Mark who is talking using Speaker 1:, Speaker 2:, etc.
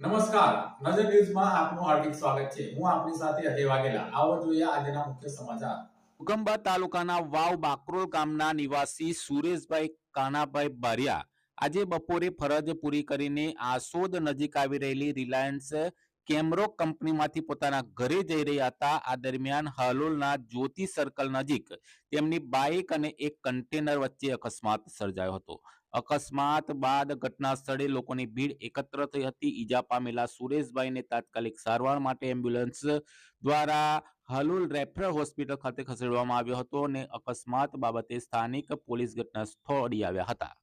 Speaker 1: નમસ્કાર. નજર ન્યૂઝમાં આપનું હાર્દિક સ્વાગત છે. હું આપની સાથે અજય વાઘેલા. આવો જોઈએ આજના મુખ્ય સમાચાર.
Speaker 2: ઉગંબા તાલુકાના વાવ બાકરોલ ગામના નિવાસી સુરેશભાઈ કાનાભાઈ બારિયા આજે બપોરે ફરજ પૂરી કરીને આસોદ નજીક આવી રહેલી રિલાયન્સ કેમરો કંપનીમાંથી પોતાના ઘરે જઈ રહ્યા હતા. આ દરમિયાન હાલોલના જ્યોતિ સર્કલ નજીક તેમની બાઇક અને એક કન્ટેનર વચ્ચે અકસ્માત સર્જાયો હતો. અકસ્માત બાદ ઘટના સ્થળે લોકોની ભીડ એકત્ર થઈ હતી. ઈજા પામેલા સુરેશભાઈને તાત્કાલિક સારવાર માટે એમ્બ્યુલન્સ દ્વારા હલુલ રેફરલ હોસ્પિટલ ખાતે ખસેડવામાં આવ્યો હતો અને અકસ્માત બાબતે સ્થાનિક પોલીસ ઘટના સ્થળ આવ્યા હતા.